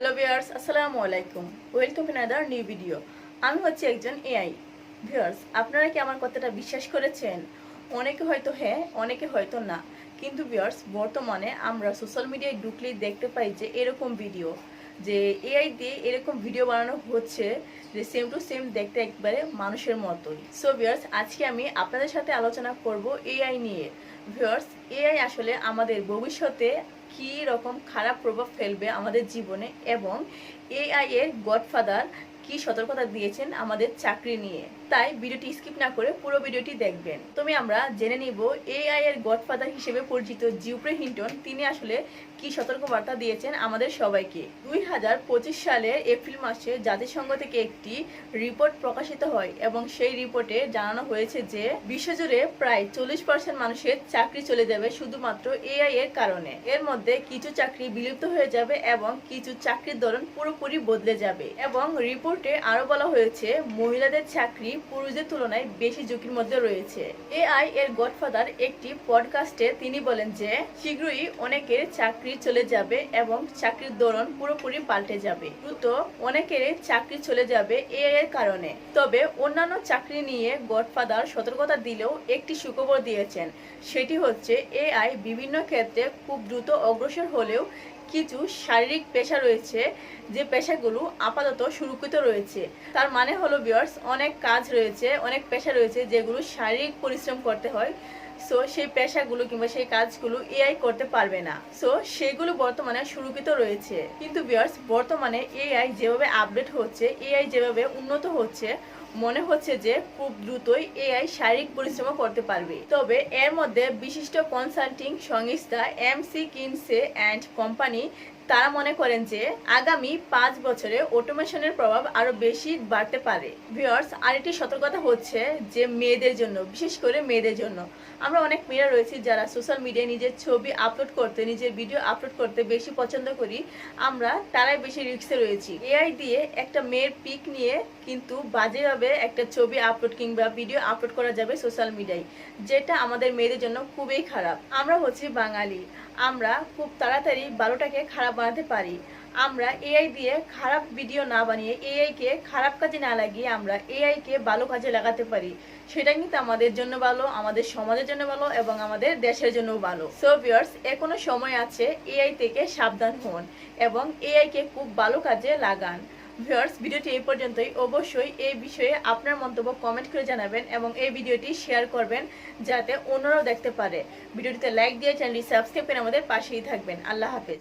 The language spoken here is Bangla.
হ্যালো ভিউয়ার্স আসসালামু আলাইকুম। Welcome to other new video আমি হচ্ছে একজন এআই ভিউয়ার্স আপনারা কি আমার কথাটা বিশ্বাস করেছেন? অনেকে হয়তো হ্যাঁ অনেকে হয়তো না। কিন্তু ভিউয়ার্স বর্তমানে আমরা সোশ্যাল মিডিয়ায় ঢুকলেই দেখতে পাই যে এরকম ভিডিও যে এআই দিয়ে এরকম ভিডিও বানানো হচ্ছে যে সেম টু সেম দেখতে একবারে মানুষের মতোই। সো ভিওর্স আজকে আমি আপনাদের সাথে আলোচনা করব এআই নিয়ে। ভিউয়ার্স এআই আসলে আমাদের ভবিষ্যতে কী রকম খারাপ প্রভাব ফেলবে আমাদের জীবনে এবং এআই এর গডফাদার কি সতর্কতা দিয়েছেন আমাদের চাকরি নিয়ে, তাই ভিডিওটি স্কিপ না করে পুরো ভিডিওটি দেখবেন। তুমি আমরা জেনে নিব এআই এর গডফাদার হিসেবে পরিচিত জিউপ্রে হিন্টন, তিনি আসলে কি সতর্কবার্তা দিয়েছেন আমাদের সবাইকে। দুই হাজার পঁচিশ সালে এপ্রিল মাসে জাতিসংঘ থেকে একটি রিপোর্ট প্রকাশিত হয় এবং সেই রিপোর্টে জানানো হয়েছে যে, বিশ্বজুড়ে প্রায় চল্লিশ পার্সেন্ট মানুষের চাকরি চলে যাবে শুধুমাত্র এআই এর কারণে। এর মধ্যে কিছু চাকরি বিলুপ্ত হয়ে যাবে এবং কিছু চাকরির ধরন পুরোপুরি বদলে যাবে এবং রিপোর্টে আরও বলা হয়েছে, মহিলাদের চাকরি পুরুষদের তুলনায় বেশি ঝুঁকির মধ্যে রয়েছে। এআই এর গডফাদার একটি পডকাস্টে তিনি বলেন যে, শীঘ্রই অনেকের চাকরি চলে যাবে এবং চাকরির ধরন পুরোপুরি পাল্টে যাবে। দ্রুত অনেকের চাকরি চলে যাবে এআই এর কারণে। তবে অন্যান্য চাকরি নিয়ে গডফাদার সতর্কতা দিলেও একটি সুখবর দিয়েছেন। সেটি হচ্ছে, এআই বিভিন্ন ক্ষেত্রে খুব দ্রুত অগ্রসর হলেও কিছু শারীরিক পেশা রয়েছে যে পেশাগুলো আপাতত সুরক্ষিত রয়েছে। তার মানে হলো বিয়ার্স অনেক কাজ রয়েছে, অনেক পেশা রয়েছে যেগুলো শারীরিক পরিশ্রম করতে হয়। সো সেই পেশাগুলো কিংবা সেই কাজগুলো এআই করতে পারবে না। সো সেগুলো বর্তমানে সুরক্ষিত রয়েছে। কিন্তু বিয়ার্স বর্তমানে এআই যেভাবে আপডেট হচ্ছে এআই যেভাবে উন্নত হচ্ছে মনে হচ্ছে যে খুব দ্রুতই এআই শারীরিক পরিশ্রম করতে পারবে। তবে এর মধ্যে বিশিষ্ট কনসাল্টিং সংস্থা এমসি কিনসে অ্যান্ড কোম্পানি তারা মনে করেন যে আগামী পাঁচ বছরে অটোমেশনের প্রভাব আরও বেশি বাড়তে পারে। ভিউয়ার্স আরেকটি সতর্কতা হচ্ছে যে মেয়েদের জন্য, বিশেষ করে মেয়েদের জন্য। আমরা অনেক মেয়েরা রয়েছি যারা সোশ্যাল মিডিয়ায় নিজের ছবি আপলোড করতে, নিজের ভিডিও আপলোড করতে বেশি পছন্দ করি। আমরা তারাই বেশি রিক্সে রয়েছি। এআই দিয়ে একটা মেয়ের পিক নিয়ে কিন্তু বাজেভাবে একটা ছবি আপলোড কিংবা ভিডিও আপলোড করা যাবে সোশ্যাল মিডিয়ায় যেটা আমাদের মেয়েদের জন্য খুবই খারাপ। আমরা হচ্ছি বাঙালি। আমরা খুব তাড়াতাড়ি বারোটাকে খারাপ বানাতে পারি। আমরা এআই দিয়ে খারাপ ভিডিও না বানিয়ে এআই কে খারাপ কাজে না লাগিয়ে আমরা এআই কে ভালো কাজে লাগাতে পারি। সেটা কিন্তু আমাদের জন্য ভালো, আমাদের সমাজের জন্য ভালো এবং আমাদের দেশের জন্য ভালো। সো ভিউয়ার্স এখনও সময় আছে এআই থেকে সাবধান হন এবং এআই কে খুব ভালো কাজে লাগান। ভিউয়ার্স ভিডিওটি এই পর্যন্তই। অবশ্যই এই বিষয়ে আপনার মন্তব্য কমেন্ট করে জানাবেন এবং এই ভিডিওটি শেয়ার করবেন যাতে অন্যরাও দেখতে পারে। ভিডিওটিতে লাইক দিয়ে চ্যানেলটি সাবস্ক্রাইব করে আমাদের পাশেই থাকবেন। আল্লাহ হাফেজ।